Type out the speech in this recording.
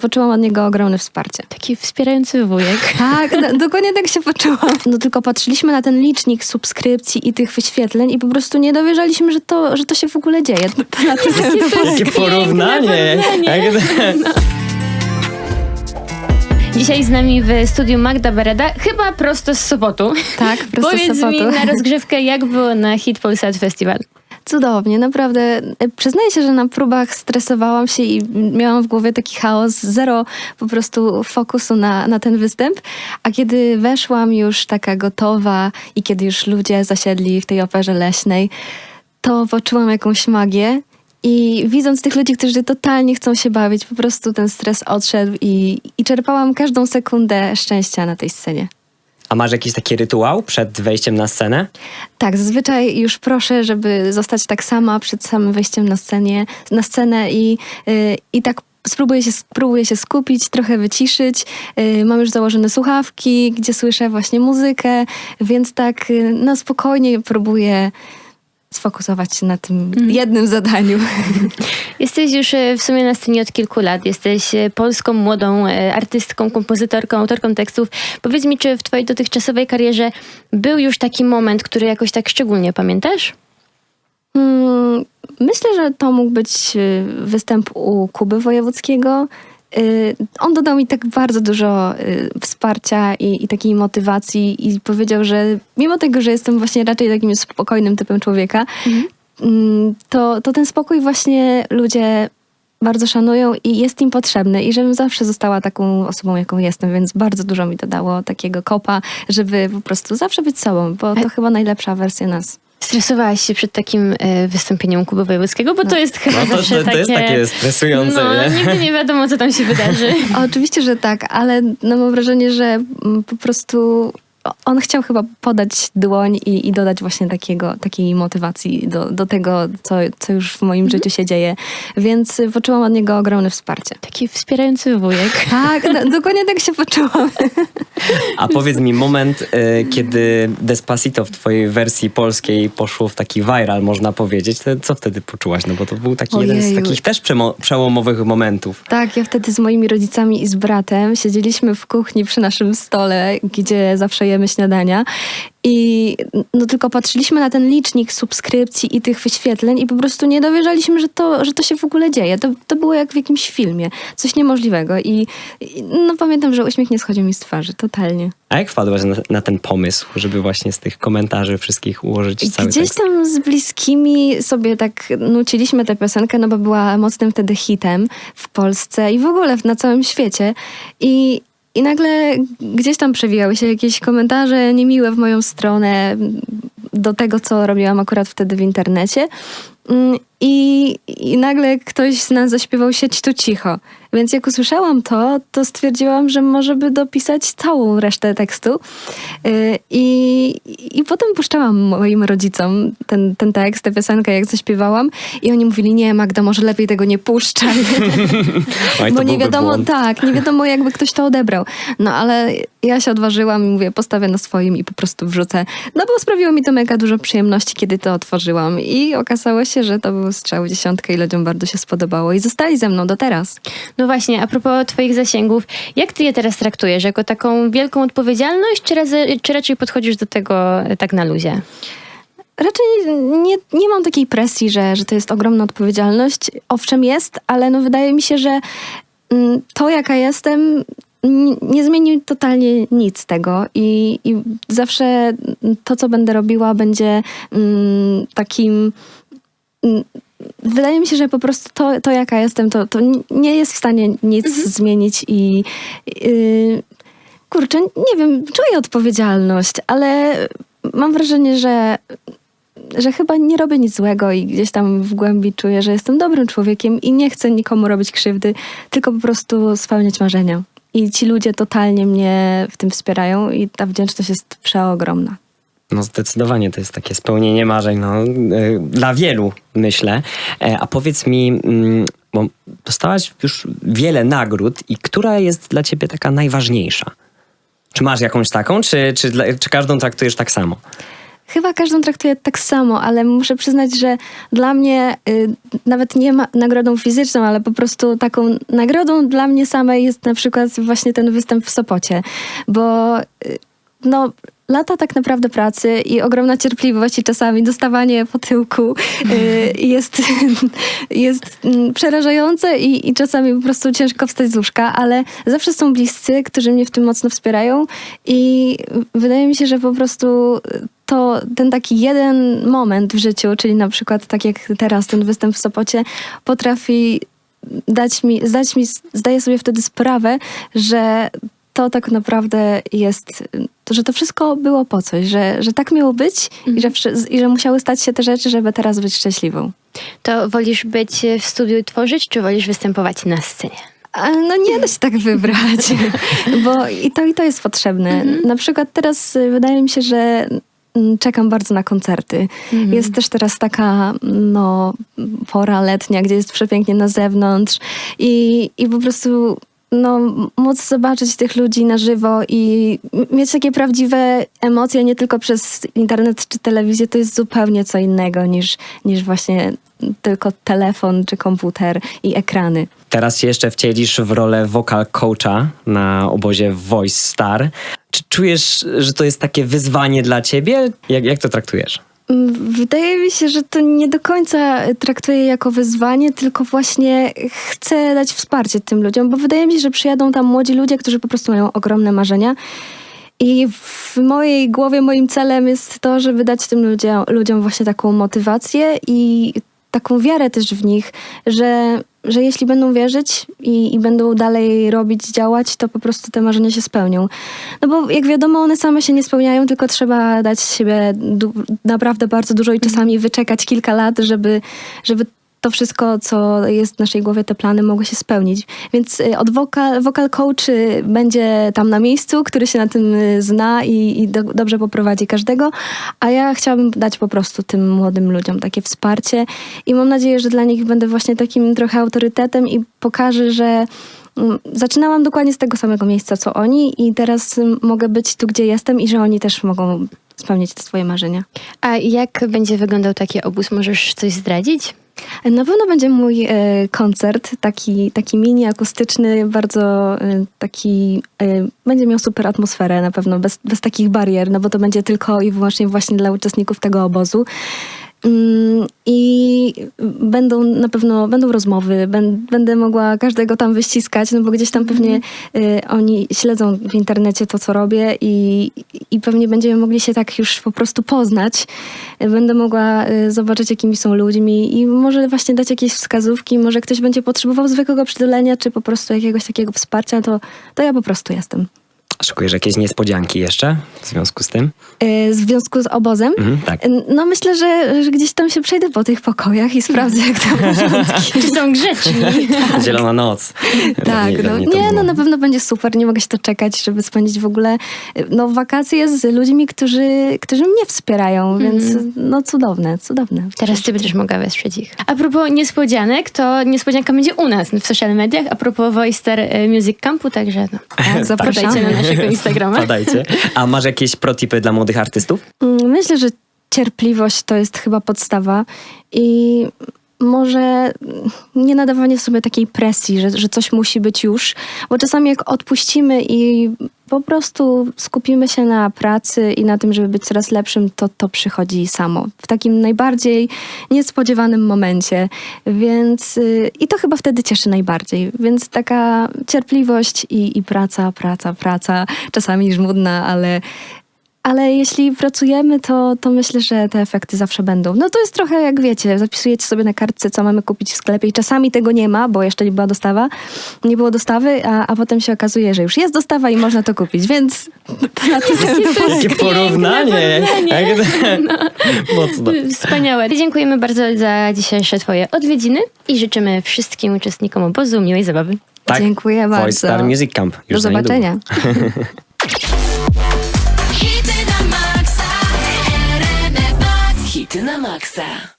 Poczułam od niego ogromne wsparcie. Taki wspierający wujek. Tak, no, dokładnie tak się poczułam. No tylko patrzyliśmy na ten licznik subskrypcji i tych wyświetleń i po prostu nie dowierzaliśmy, że to, że to się w ogóle dzieje. Na tym Takie porównanie. porównanie. Jak- Dzisiaj z nami w studiu Magda Bereda, chyba prosto z Sopotu. Tak, prosto z Powiedz mi Sopotu. na rozgrzewkę, jak było na Hit Polsat Festival. Cudownie, naprawdę. E, Przyznaję się, że na próbach stresowałam się i miałam w głowie taki chaos, zero po prostu fokusu na, na ten występ. A kiedy weszłam już taka gotowa i kiedy już ludzie zasiedli w tej operze leśnej, to poczułam jakąś magię. I widząc tych ludzi, którzy totalnie chcą się bawić, po prostu ten stres odszedł i, i czerpałam każdą sekundę szczęścia na tej scenie. A masz jakiś taki rytuał przed wejściem na scenę? Tak, zazwyczaj już proszę, żeby zostać tak sama przed samym wejściem na, scenie, na scenę i, y, i tak spróbuję się, spróbuję się skupić, trochę wyciszyć. Y, mam już założone słuchawki, gdzie słyszę właśnie muzykę, więc tak y, na spokojnie próbuję sfokusować się na tym jednym zadaniu. Jesteś już e, w sumie na scenie od kilku lat. Jesteś e, polską młodą e, artystką, kompozytorką, autorką tekstów. Powiedz mi, czy w twojej dotychczasowej karierze był już taki moment, który jakoś tak szczególnie pamiętasz? Mm, Myślę, że to mógł być występ u Kuby Wojewódzkiego. Y, On dodał mi tak bardzo dużo y, wsparcia i, i takiej motywacji i powiedział, że mimo tego, że jestem właśnie raczej takim spokojnym typem człowieka, mm, to, to ten spokój właśnie ludzie bardzo szanują i jest im potrzebny i żebym zawsze została taką osobą, jaką jestem, więc bardzo dużo mi to dało takiego kopa, żeby po prostu zawsze być sobą, bo to chyba najlepsza wersja nas. Stresowałaś się przed takim e, wystąpieniem Kuby Wojewódzkiego, bo to jest chyba No to, zawsze to, to takie... jest takie stresujące, no, nie? nigdy nie wiadomo, co tam się wydarzy. Oczywiście, że tak, ale no mam wrażenie, że mm, po prostu on chciał chyba podać dłoń i, i dodać właśnie takiego, takiej motywacji do, do tego, co, co już w moim życiu się dzieje. Więc poczułam od niego ogromne wsparcie. Taki wspierający wujek. Tak, no, dokładnie tak się poczułam. A powiedz mi, moment, y, kiedy Despacito w twojej wersji polskiej poszło w taki viral, można powiedzieć, to co wtedy poczułaś? No bo to był taki jeden z Ojeju. takich też przemo- przełomowych momentów. Tak, ja wtedy z moimi rodzicami i z bratem siedzieliśmy w kuchni przy naszym stole, gdzie zawsze jemy śniadania. I no tylko patrzyliśmy na ten licznik subskrypcji i tych wyświetleń i po prostu nie dowierzaliśmy, że to, że to się w ogóle dzieje. To, to było jak w jakimś filmie. Coś niemożliwego. I, i no pamiętam, że uśmiech nie schodził mi z twarzy. Totalnie. A jak wpadłaś na, na ten pomysł, żeby właśnie z tych komentarzy wszystkich ułożyć cały Gdzieś tekst? tam z bliskimi sobie tak nuciliśmy tę piosenkę, no bo była mocnym wtedy hitem w Polsce i w ogóle na całym świecie. I, i nagle gdzieś tam przewijały się jakieś komentarze niemiłe w moją stronę do tego, co robiłam akurat wtedy w internecie. I, I nagle ktoś z nas zaśpiewał sieć tu cicho. Więc jak usłyszałam to, to stwierdziłam, że może by dopisać całą resztę tekstu. Yy, I, I potem puszczałam moim rodzicom ten, ten tekst, tę piosenkę, jak zaśpiewałam. I oni mówili, nie Magda, może lepiej tego nie puszczaj. Oj, Bo nie wiadomo, błąd. tak, nie wiadomo jakby ktoś to odebrał. No ale ja się odważyłam i mówię, postawię na swoim i po prostu wrzucę. No bo sprawiło mi to mega dużo przyjemności, kiedy to otworzyłam. I okazało się, że to był strzał w dziesiątkę i ludziom bardzo się spodobało. I zostali ze mną do teraz. No właśnie, a propos twoich zasięgów, jak ty je teraz traktujesz? Jako taką wielką odpowiedzialność, czy, razy, czy raczej podchodzisz do tego e, tak na luzie? Raczej nie, nie mam takiej presji, że, że to jest ogromna odpowiedzialność. Owszem jest, ale no wydaje mi się, że mm, to jaka jestem n- nie zmieni totalnie nic z tego i, i zawsze to, co będę robiła, będzie mm, takim... Wydaje mi się, że po prostu to, to jaka jestem, to, to nie jest w stanie nic zmienić i yy, kurczę, nie wiem, czuję odpowiedzialność, ale mam wrażenie, że że chyba nie robię nic złego i gdzieś tam w głębi czuję, że jestem dobrym człowiekiem i nie chcę nikomu robić krzywdy, tylko po prostu spełniać marzenia. I ci ludzie totalnie mnie w tym wspierają i ta wdzięczność jest przeogromna. No zdecydowanie to jest takie spełnienie marzeń no, y, dla wielu, myślę. E, A powiedz mi, mm, bo dostałaś już wiele nagród i która jest dla ciebie taka najważniejsza? Czy masz jakąś taką, czy, czy, czy każdą traktujesz tak samo? chyba każdą traktuję tak samo, ale muszę przyznać, że dla mnie y, nawet nie ma nagrodą fizyczną, ale po prostu taką nagrodą dla mnie samej jest na przykład właśnie ten występ w Sopocie, bo y, no lata tak naprawdę pracy i ogromna cierpliwość i czasami dostawanie po tyłku y, jest, jest mm, przerażające i, i czasami po prostu ciężko wstać z łóżka, ale zawsze są bliscy, którzy mnie w tym mocno wspierają i wydaje mi się, że po prostu to ten taki jeden moment w życiu, czyli na przykład tak jak teraz ten występ w Sopocie, potrafi dać mi, zdać mi, zdaję sobie wtedy sprawę, że to tak naprawdę jest, że to wszystko było po coś, że, że tak miało być i, że, wszy- i że musiały stać się te rzeczy, żeby teraz być szczęśliwą. To wolisz być w studiu i tworzyć, czy wolisz występować na scenie? No nie da się tak wybrać, bo i to i to jest potrzebne. Na przykład teraz y, wydaje mi się, że mm, czekam bardzo na koncerty. Jest też teraz taka no, pora letnia, gdzie jest przepięknie na zewnątrz i, i po prostu no, móc zobaczyć tych ludzi na żywo i mieć takie prawdziwe emocje, nie tylko przez internet czy telewizję, to jest zupełnie co innego niż, niż właśnie tylko telefon czy komputer i ekrany. Teraz się jeszcze wcielisz w rolę vocal coacha na obozie Voice Star. Czy czujesz, że to jest takie wyzwanie dla ciebie? Jak, jak to traktujesz? Wydaje mi się, że to nie do końca traktuję jako wyzwanie, tylko właśnie chcę dać wsparcie tym ludziom, bo wydaje mi się, że przyjadą tam młodzi ludzie, którzy po prostu mają ogromne marzenia. I w mojej głowie moim celem jest to, żeby dać tym ludziom, ludziom właśnie taką motywację i taką wiarę też w nich, że, że jeśli będą wierzyć i, i będą dalej robić, działać, to po prostu te marzenia się spełnią. No bo jak wiadomo, one same się nie spełniają, tylko trzeba dać siebie naprawdę bardzo dużo i czasami wyczekać kilka lat, żeby, żeby to wszystko, co jest w naszej głowie, te plany mogły się spełnić. Więc y, od wokal, wokal coach będzie tam na miejscu, który się na tym y, zna i, i do, dobrze poprowadzi każdego, a ja chciałabym dać po prostu tym młodym ludziom takie wsparcie i mam nadzieję, że dla nich będę właśnie takim trochę autorytetem i pokażę, że mm, zaczynałam dokładnie z tego samego miejsca, co oni i teraz y, mogę być tu, gdzie jestem i że oni też mogą spełnić te swoje marzenia. A jak będzie wyglądał taki obóz? Możesz coś zdradzić? Na pewno będzie mój e, koncert, taki, taki mini, akustyczny, bardzo e, taki, e, będzie miał super atmosferę na pewno, bez, bez takich barier, no bo to będzie tylko i wyłącznie właśnie dla uczestników tego obozu. Mm, I będą na pewno, będą rozmowy, będę mogła każdego tam wyściskać, no bo gdzieś tam pewnie y, oni śledzą w internecie to, co robię i, i pewnie będziemy mogli się tak już po prostu poznać. Będę mogła y, zobaczyć, jakimi są ludźmi i może właśnie dać jakieś wskazówki, może ktoś będzie potrzebował zwykłego przytulenia, czy po prostu jakiegoś takiego wsparcia, to, to ja po prostu jestem. Szykujesz jakieś niespodzianki jeszcze w związku z tym? Y, W związku z obozem, Mhm, tak. no myślę, że, że gdzieś tam się przejdę po tych pokojach i sprawdzę, jak tam porządki. Czy są grzeczni? Zielona noc. Tak, no, to nie, no na pewno będzie super, nie mogę się doczekać, żeby spędzić w ogóle no, wakacje z ludźmi, którzy, którzy mnie wspierają, więc no cudowne, cudowne. Teraz ty będziesz mogła wesprzeć ich. A propos niespodzianek, to niespodzianka będzie u nas w social mediach, a propos Voister e, Music Campu, także no, Tak, zapraszamy. na naszego Instagrama. Padajcie. A masz jakieś protipy dla młodych artystów? Mm, Myślę, że cierpliwość to jest chyba podstawa i może nie nadawanie sobie takiej presji, że, że coś musi być już, bo czasami jak odpuścimy i po prostu skupimy się na pracy i na tym, żeby być coraz lepszym, to to przychodzi samo. W takim najbardziej niespodziewanym momencie. Więc y, i to chyba wtedy cieszy najbardziej. Więc taka cierpliwość i, i praca, praca, praca, czasami żmudna, ale ale jeśli pracujemy, to, to myślę, że te efekty zawsze będą. No to jest trochę jak wiecie, zapisujecie sobie na kartce, co mamy kupić w sklepie i czasami tego nie ma, bo jeszcze nie była dostawa, nie było dostawy, a, a potem się okazuje, że już jest dostawa i można to kupić, więc na tym to Jakie porównanie! porównanie. Jak- Mocno. Wspaniałe. Dziękujemy bardzo za dzisiejsze twoje odwiedziny i życzymy wszystkim uczestnikom obozu miłej zabawy. Tak, Dziękuję Voice bardzo. Star Music Camp. Już Do zobaczenia. Ти на Макса.